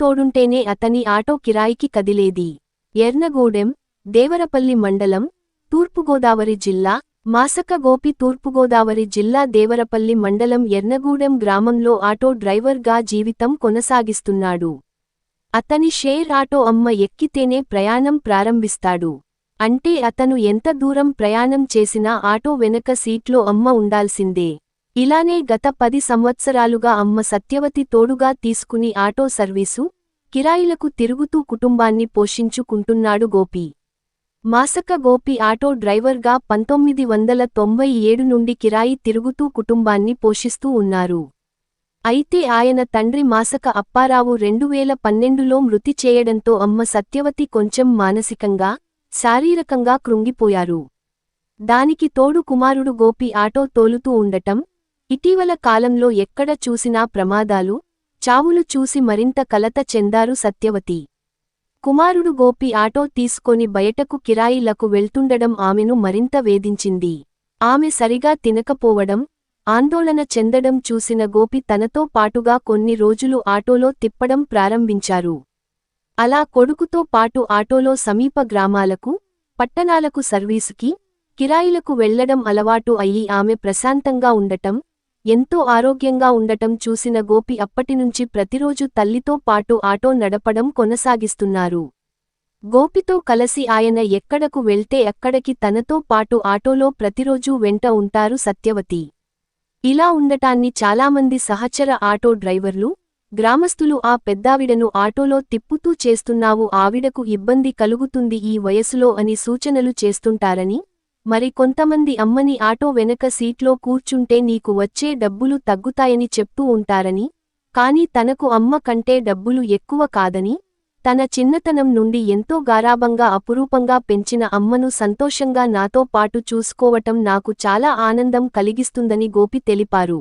తోడుంటేనే అతని ఆటో కిరాయికి కదిలేది. ఎర్నగూడెం దేవరపల్లి మండలం తూర్పుగోదావరి జిల్లా మాసక గోపి తూర్పుగోదావరి జిల్లా దేవరపల్లి మండలం ఎర్నగూడెం గ్రామంలో ఆటో డ్రైవర్గా జీవితం కొనసాగిస్తున్నాడు. అతని షేర్ ఆటో అమ్మ ఎక్కితేనే ప్రయాణం ప్రారంభిస్తాడు. అంటే అతను ఎంత దూరం ప్రయాణం చేసినా ఆటో వెనక సీట్లో అమ్మ ఉండాల్సిందే. ఇలానే గత పది సంవత్సరాలుగా అమ్మ సత్యవతి తోడుగా తీసుకుని ఆటో సర్వీసు కిరాయిలకు తిరుగుతూ కుటుంబాన్ని పోషించుకుంటున్నాడు గోపి. మాసక గోపి ఆటో డ్రైవర్గా పంతొమ్మిది వందల తొంభై ఏడు నుండి కిరాయి తిరుగుతూ కుటుంబాన్ని పోషిస్తూ ఉన్నారు. అయితే ఆయన తండ్రి మాసక అప్పారావు రెండువేల పన్నెండులో మృతి చేయడంతో అమ్మ సత్యవతి కొంచెం మానసికంగా శారీరకంగా కృంగిపోయారు. దానికి తోడు కుమారుడు గోపి ఆటో తోలుతూ ఉండటం ఇటీవల కాలంలో ఎక్కడ చూసినా ప్రమాదాలు చావులు చూసి మరింత కలత చెందారు సత్యవతి. కుమారుడు గోపి ఆటో తీసుకొని బయటకు కిరాయిలకు వెళ్తుండడం ఆమెను మరింత వేధించింది. ఆమె సరిగా తినకపోవడం ఆందోళన చెందడం చూసిన గోపి తనతో పాటుగా కొన్ని రోజులు ఆటోలో తిప్పడం ప్రారంభించారు. అలా కొడుకుతో పాటు ఆటోలో సమీప గ్రామాలకు పట్టణాలకు సర్వీసుకి కిరాయిలకు వెళ్ళడం అలవాటు అయ్యి ఆమె ప్రశాంతంగా ఉండటం ఎంతో ఆరోగ్యంగా ఉండటం చూసిన గోపి అప్పటినుంచి ప్రతిరోజు తల్లితో పాటు ఆటో నడపడం కొనసాగిస్తున్నారు. గోపితో కలసి ఆయన ఎక్కడకు వెళ్తే అక్కడికి తనతో పాటు ఆటోలో ప్రతిరోజూ వెంట ఉంటారు సత్యవతి. ఇలా ఉండటాన్ని చాలామంది సహచర ఆటో డ్రైవర్లు గ్రామస్తులు ఆ పెద్దావిడను ఆటోలో తిప్పుతూ చేస్తున్నావు ఆవిడకు ఇబ్బంది కలుగుతుంది ఈ వయసులో అని సూచనలు చేస్తుంటారని మరి కొంతమంది అమ్మని ఆటో వెనక సీట్లో కూర్చుంటే నీకు వచ్చే డబ్బులు తగ్గుతాయని చెప్తూ ఉంటారని కాని తనకు అమ్మ కంటే డబ్బులు ఎక్కువ కాదని తన చిన్నతనం నుండి ఎంతో గారాబంగా అపురూపంగా పెంచిన అమ్మను సంతోషంగా నాతో పాటు చూసుకోవటం నాకు చాలా ఆనందం కలిగిస్తుందని గోపి తెలిపారు.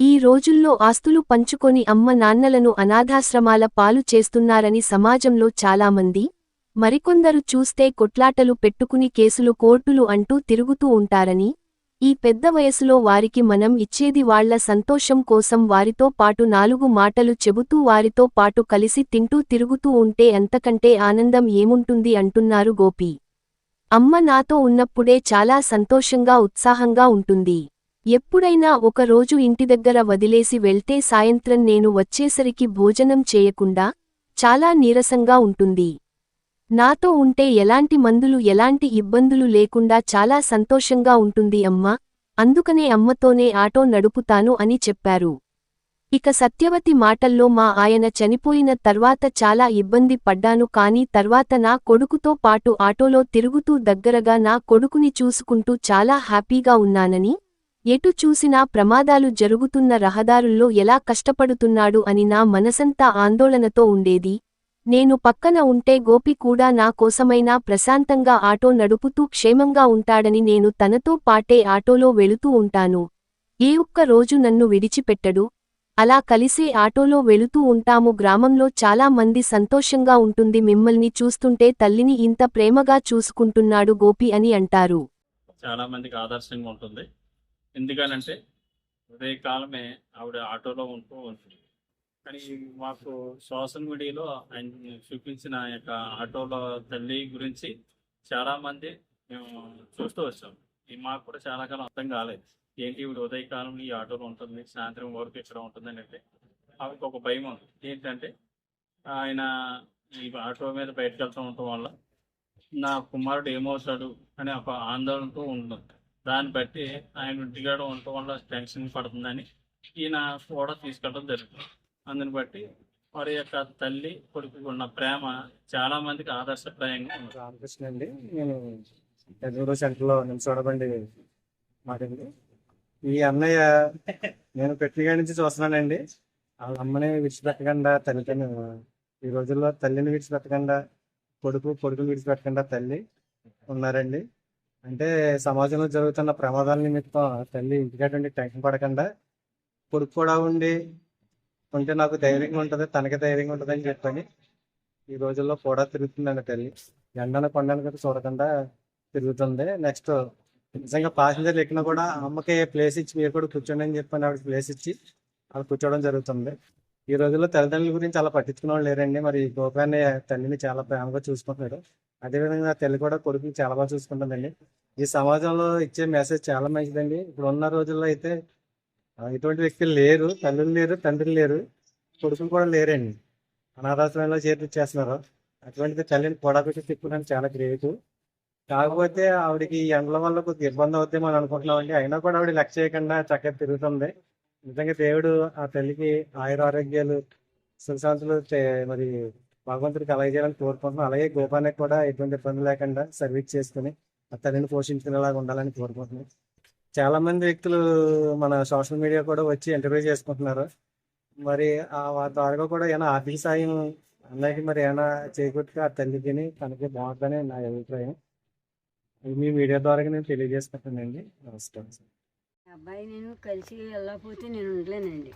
ఈ రోజుల్లో ఆస్తులు పంచుకొని అమ్మ నాన్నలను అనాథాశ్రమాల పాలు చేస్తున్నారని సమాజంలో చాలామంది మరికొందరు చూస్తే కొట్లాటలు పెట్టుకుని కేసులు కోర్టులు అంటూ తిరుగుతూ ఉంటారని ఈ పెద్ద వయసులో వారికి మనం ఇచ్చేది వాళ్ళ సంతోషం కోసం వారితో పాటు నాలుగు మాటలు చెబుతూ వారితో పాటు కలిసి తింటూ తిరుగుతూ ఉంటే అంతకంటే ఆనందం ఏముంటుంది అంటున్నారు గోపి. అమ్మ నాతో ఉన్నప్పుడే చాలా సంతోషంగా ఉత్సాహంగా ఉంటుంది. ఎప్పుడైనా ఒకరోజు ఇంటి దగ్గర వదిలేసి వెళ్తే సాయంత్రం నేను వచ్చేసరికి భోజనం చేయకుండా చాలా నీరసంగా ఉంటుంది. నాతో ఉంటే ఎలాంటి మందులు ఎలాంటి ఇబ్బందులు లేకుండా చాలా సంతోషంగా ఉంటుంది అమ్మా. అందుకనే అమ్మతోనే ఆటో నడుపుతాను అని చెప్పారు. ఇక సత్యవతి మాటల్లో మా ఆయన చనిపోయిన తర్వాత చాలా ఇబ్బంది పడ్డాను కానీ తర్వాత నా కొడుకుతో పాటు ఆటోలో తిరుగుతూ దగ్గరగా నా కొడుకుని చూసుకుంటూ చాలా హ్యాపీగా ఉన్నానని ఎటు చూసినా ప్రమాదాలు జరుగుతున్న రహదారుల్లో ఎలా కష్టపడుతున్నాడు అని నా మనసంతా ఆందోళనతో ఉండేది. నేను పక్కన ఉంటే గోపి కూడా నా కోసమైనా ప్రశాంతంగా ఆటో నడుపుతూ క్షేమంగా ఉంటాడని నేను తనతో పాటే ఆటోలో వెళుతూ ఉంటాను. ఏ ఒక్క రోజు నన్ను విడిచిపెట్టడు. అలా కలిసే ఆటోలో వెళుతూ ఉంటాము. గ్రామంలో చాలా మంది సంతోషంగా ఉంటుంది. మిమ్మల్ని చూస్తుంటే తల్లిని ఇంత ప్రేమగా చూసుకుంటున్నాడు గోపి అని అంటారు. చాలా మందికి ఆదర్శంగా ఉంటుంది. ఎందుకనంటే ఉదయకాలమే ఆవిడ ఆటోలో ఉంటూ ఉంటుంది. కానీ మాకు సోషల్ మీడియాలో ఆయన చూపించిన యొక్క ఆటోలో తల్లి గురించి చాలా మంది మేము చూస్తూ వచ్చాం. ఇది మాకు కూడా చాలా కాలం అర్థం కాలేదు. ఏంటి ఇవి ఉదయకాలంలో ఈ ఆటోలో ఉంటుంది సాయంత్రం వరకు ఇక్కడ ఉంటుంది అంటే ఆమెకు ఒక భయం ఉంది. ఏంటంటే ఆయన ఈ ఆటో మీద బయటకు వెళ్తూ ఉండటం వల్ల నా కుమారుడు ఏమవుతాడు అనే ఒక ఆందోళనతో ఉంటుంది దాన్ని బట్టి ఆయన ఇంటికాడ ఉండటం వల్ల టెన్షన్ పడుతుందని ఈయన కూడా తీసుకెళ్ళడం జరుగుతుంది అందుని బట్టి వారి యొక్క తల్లి కొడుకు ఉన్న ప్రేమ చాలా మందికి ఆదర్శప్రాయంగా ఉంది. రామకృష్ణ అండి. నేను ఎదురు సెంటర్లో నిమిషోడబండి మాటండి ఈ అన్నయ్య నేను పెట్టినగా నుంచి చూస్తున్నానండి. వాళ్ళ అమ్మని విడిచిపెట్టకుండా తల్లిని ఈ రోజుల్లో తల్లిని విడిచిపెట్టకుండా కొడుకు కొడుకుని విడిచిపెట్టకుండా తల్లి ఉన్నారండి. అంటే సమాజంలో జరుగుతున్న ప్రమాదాల నిమిత్తం తల్లి ఇంటికాటువంటి టెన్షన్ పడకుండా కొడుకు కూడా ఉండి ఉంటే నాకు ధైర్యంగా ఉంటుంది తనకి ధైర్యంగా ఉంటుంది అని చెప్పని ఈ రోజుల్లో కూడా తిరుగుతుందండి తల్లి. ఎండను కొండను కూడా చూడకుండా తిరుగుతుంది. నెక్స్ట్ నిజంగా ప్యాసింజర్లు ఎక్కినా కూడా అమ్మకి ప్లేస్ ఇచ్చి మీరు కూడా కూర్చోండి అని చెప్పని ఆవిడ ప్లేస్ ఇచ్చి ఆవిడ కూర్చోవడం జరుగుతుంది. ఈ రోజుల్లో తల్లిదండ్రుల గురించి అలా పట్టించుకునే వాళ్ళు లేరండి. మరి గోపాన్ని తల్లిని చాలా ప్రేమగా చూసుకుంటున్నారు. అదేవిధంగా తల్లి కూడా కొడుకుని చాలా బాగా చూసుకుంటుందండి. ఈ సమాజంలో ఇచ్చే మెసేజ్ చాలా మంచిదండి. ఇప్పుడు ఉన్న రోజుల్లో అయితే ఇటువంటి వ్యక్తులు లేరు తల్లులు లేరు తండ్రులు లేరు కొడుకులు కూడా లేరండి. అనాథాశ్రమంలో చేర్పించేస్తున్నారు అటువంటిది తల్లిని పొడబెట్టి తిప్పుకోవడానికి చాలా గ్రేట్. కాకపోతే ఆవిడకి ఈ ఎండల వల్ల కొద్దిగా ఇబ్బంది అవుతాయి మనం అనుకుంటున్నామండి. అయినా కూడా ఆవిడ లెక్క చేయకుండా చక్కగా తిరుగుతుంది. నిజంగా దేవుడు ఆ తల్లికి ఆయుర ఆరోగ్యాలు సుఖశాంతులు చే- మరి భగవంతుడికి కలగజేయాలని కోరుకుంటున్నాం. అలాగే గోపానికి కూడా ఎటువంటి ఇబ్బంది లేకుండా సర్వీస్ చేసుకుని ఆ తల్లిని పోషించుకునేలాగా ఉండాలని కోరుకుంటున్నాం. చాలా మంది వ్యక్తులు మన సోషల్ మీడియా కూడా వచ్చి ఇంటర్వ్యూ చేసుకుంటున్నారు. మరి ఆ వారి ద్వారా కూడా ఏమైనా ఆర్థిక సాయం అందరికి మరి ఏమైనా చేకూర్చుగా ఆ తల్లికి తనకి బాగుంటుందని నా అభిప్రాయం. మీ మీడియా ద్వారా నేను తెలియజేసుకుంటానండి నమస్కారం అబ్బాయి నేను కలిసి వెళ్ళకపోతే నేను ఉండలేనండి.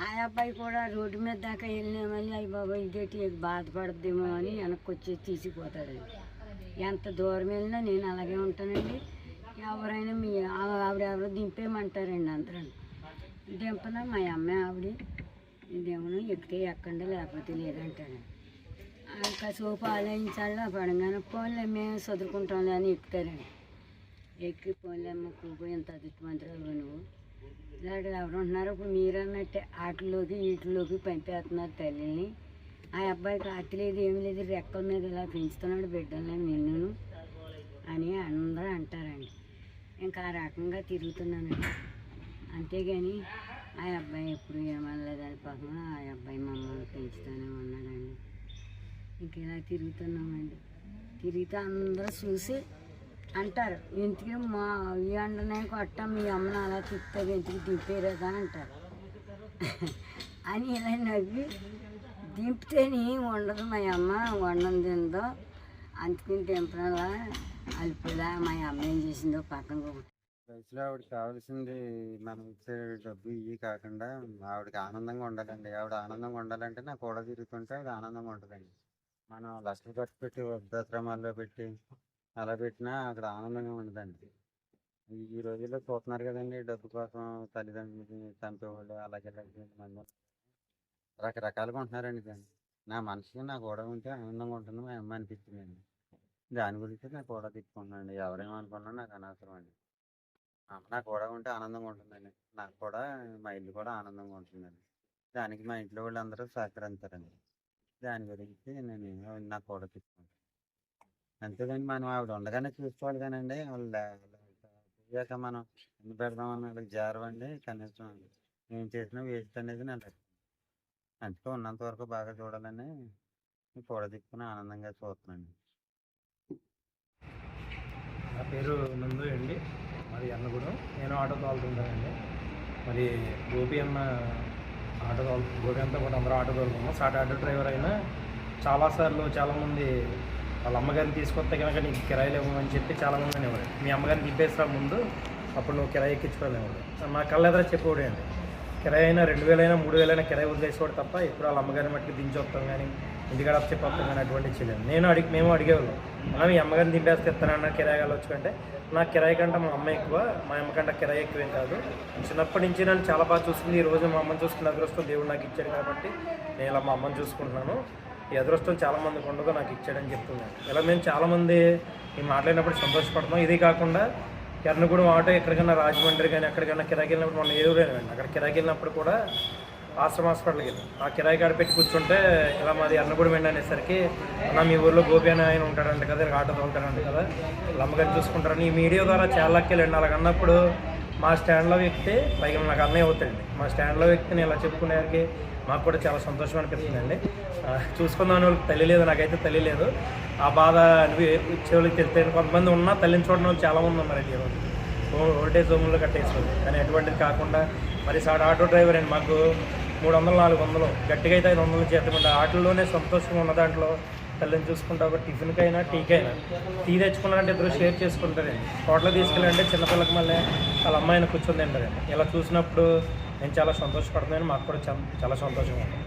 ఆ అబ్బాయి కూడా రోడ్డు మీద దాకా వెళ్ళినామని అయ్యి బాబా ఇదేటి బాధపడద్దేమో అని వెనక్కి వచ్చి తీసిపోతాడండి. ఎంత దూరం వెళ్ళినా నేను అలాగే ఉంటానండి ఎవరైనా మీ ఆ- ఆవిడ ఎవరో దింపేయమంటారండి అందరూ దింపన మా అమ్మ ఆవిడ ఇదేమో ఎక్కితే ఎక్కండి లేకపోతే లేదంటాడు కాసేపు ఆలోచించాలి పడంగానే పోన్లే మేము చదువుకుంటాంలే అని ఎక్కుతారండి ఎక్కి పోలేమ్మ కూకు ఎంత అదృష్టవంతురాలు నువ్వు. ఇలాంటి ఎవరు ఉంటున్నారు? ఇప్పుడు మీరు అన్నట్టే ఆటల్లోకి వీటిలోకి పంపేస్తున్నారు తల్లిని. ఆ అబ్బాయికి ఆట లేదు ఏమి లేదు రెక్కల మీద ఇలా పెంచుతున్నాడు బిడ్డలే నిన్ను అని అందరూ అంటారండి. ఇంకా ఆ రకంగా తిరుగుతున్నానండి. అంతేగాని ఆ అబ్బాయి ఎప్పుడు ఏమనలేదని పాపం ఆ అబ్బాయి మమ్మల్ని పెంచుతూనే ఉన్నాడండి. ఇంక ఇలా తిరుగుతున్నామండి. తిరిగితే అందరూ చూసి అంటారు ఇంటికి మా ఈ అండనే కొట్ట మీ అమ్మని అలా తిప్పుతుంది ఇంటికి దింపేరేదా అంటారు. అని ఇలా నవ్వి దింపితేనే ఉండదు మా అమ్మ వండం తిందో అందుకని దింపడంలా అల్పులా మా అమ్మ ఏం చేసిందో పక్కన వయసులో ఆవిడకి కావాల్సింది మనం ఇచ్చే డబ్బు ఇవి కాకుండా ఆవిడకి ఆనందంగా ఉండాలండి. ఆవిడ ఆనందంగా ఉండాలంటే నాకు కూడా తిరుగుతుంటే ఆవిడ ఆనందంగా ఉంటుందండి. మనం లక్షలు ఖర్చు పెట్టి వృద్ధాశ్రమాల్లో పెట్టి అలా పెట్టినా అక్కడ ఆనందంగా ఉండదండి. ఈ- ఈ రోజుల్లో చూస్తున్నారు కదండి డబ్బు కోసం తల్లిదండ్రులని చంపేవాళ్ళు అలాగే మంది. రకరకాలుగా ఉంటున్నారండి దాన్ని నా మనసుకి నా కూడా ఉంటే ఆనందంగా ఉంటుంది మా అమ్మ అనిపించిందండి దాని గురించి నా కూడా తిప్పుకున్నాను ఎవరేమనుకున్నా నాకు అనవసరం అండి. నాకు కూడా ఉంటే ఆనందంగా ఉంటుందండి. నాకు కూడా మా ఇల్లు కూడా ఆనందంగా ఉంటుందండి. దానికి మా ఇంట్లో వాళ్ళందరూ సహకరిస్తారండి. దాని గురించి నేను నాకు కూడా తీసుకుంటాను అంతేగాని మనం ఆవిడ ఉండగానే చూసుకోవాలి కానండి. వాళ్ళ పోయాక మనం ఎందుకు పెడదామని వాళ్ళకి జారవండి. కనీసం ఏం చేసినా వేస్ట్ అనేది నా లక్ష్యం అందుకే ఉన్నంత వరకు బాగా చూడాలని కూడా తిప్పుకుని ఆనందంగా చూస్తున్నాను నా పేరు నందు అండి. అన్న కూడా. నేను ఆటో తోలుతుంటానండి మరి గోపి అన్న ఆటో తోలు గోపి అంతా కూడా అందరూ ఆటో తోలుకున్నాం సాటి ఆటో డ్రైవర్ అయినా చాలాసార్లు చాలామంది వాళ్ళ అమ్మగారిని తీసుకొస్తే కనుక నీకు కిరాయిలు ఇవ్వమని చెప్పి చాలామంది అనేవారు. మీ అమ్మగారిని దింపేసిరా ముందు అప్పుడు నువ్వు కిరాయి ఎక్కించుకోలేవాడు మా కళ్ళ ఎదుర చెప్పేవాడు అండి. కిరాయి అయినా రెండు వేలైనా మూడు వేలైనా కిరాయి వదిలేసేవాడు తప్ప ఇప్పుడు వాళ్ళ అమ్మగారిని మట్టుకు దించొస్తాం కానీ కానీ ఇంటికాడ చెప్పొస్తాం కానీ అటువంటి చేయలేదు. నేను అడిగి మేము అడిగేవాళ్ళం. మనం మీ అమ్మగారిని దింపేస్తే ఇస్తానన్న కిరాయి వెళ్ళొచ్చు అంటే నా కిరాయి కంటే మా అమ్మ ఎక్కువ మా అమ్మ కంటే కిరాయి ఎక్కువేం కాదు. చిన్నప్పటి నుంచి నన్ను చాలా బాగా చూస్తుంది ఈ రోజు మా అమ్మని చూసుకున్న అదృష్టం దేవుడు నాకు ఇచ్చాడు కాబట్టి నేను ఇలా మా అమ్మని చూసుకుంటున్నాను. ఈ అదృష్టం చాలా ఉండదు నాకు ఇచ్చాడని చెప్తున్నాను ఇలా మేము చాలామంది ఈ మాట్లాడినప్పుడు సంతోషపడుతున్నాం. ఇది కాకుండా ఎర్నగూడెం ఆటో ఎక్కడికైనా రాజమండ్రి కానీ ఎక్కడికైనా కిరాయికి వెళ్ళినప్పుడు మన ఏలూరు అక్కడ కిరాయికి వెళ్ళినప్పుడు కూడా ఆశ్రమ హాస్పిటల్కి వెళ్ళాం. ఆ కిరాయి కాడ పెట్టి కూర్చుంటే ఇలా మాది అన్నగూడెం వెళ్ళి అనేసరికి అన్న మీ ఊర్లో గోపి అని ఆయన ఉంటాడంట కదా ఆటో ఉంటాడంట కదా వీళ్ళ అమ్మగారిని చూసుకుంటారని ఈ మీడియా ద్వారా చాలా వెళ్ళండి అలాగ అన్నప్పుడు మా స్టాండ్లో వ్యక్తి పైగా నాకు అన్నయ్య అవుతాడండి. మా స్టాండ్లో వ్యక్తిని ఇలా చెప్పుకునేసరికి మాకు కూడా చాలా సంతోషం అనిపిస్తుందండి. చూసుకుందామని వాళ్ళకి తల్లి లేదు నాకైతే తల్లి లేదు ఆ బాధ అనిపి ఇచ్చేవాళ్ళకి తెలిస్తే కొంతమంది ఉన్నా తల్లిని చూడడం వాళ్ళు చాలామంది ఉన్నారండి ఈరోజు ఓల్టేజ్ హోమ్లో కట్టేసుకోండి కానీ ఎటువంటిది కాకుండా మరి సార్ ఆటో డ్రైవర్ అండి మాకు. మూడు వందలు నాలుగు వందలు గట్టిగా అయితే ఐదు వందలు జీతం ఆటల్లోనే సంతోషంగా ఉన్న దాంట్లో తల్లిని చూసుకుంటా ఒక టిఫిన్కైనా టీకైనా టీ తెచ్చుకున్నారంటే ఇద్దరు షేర్ చేసుకుంటారండి హోటల్ తీసుకెళ్ళంటే చిన్నపిల్లకి మళ్ళీ వాళ్ళ అమ్మాయిని కూర్చొని తింటారండి ఇలా చూసినప్పుడు నేను చాలా సంతోషపడుతున్నాను. మాకు కూడా చాలా చాలా సంతోషంగా ఉంది.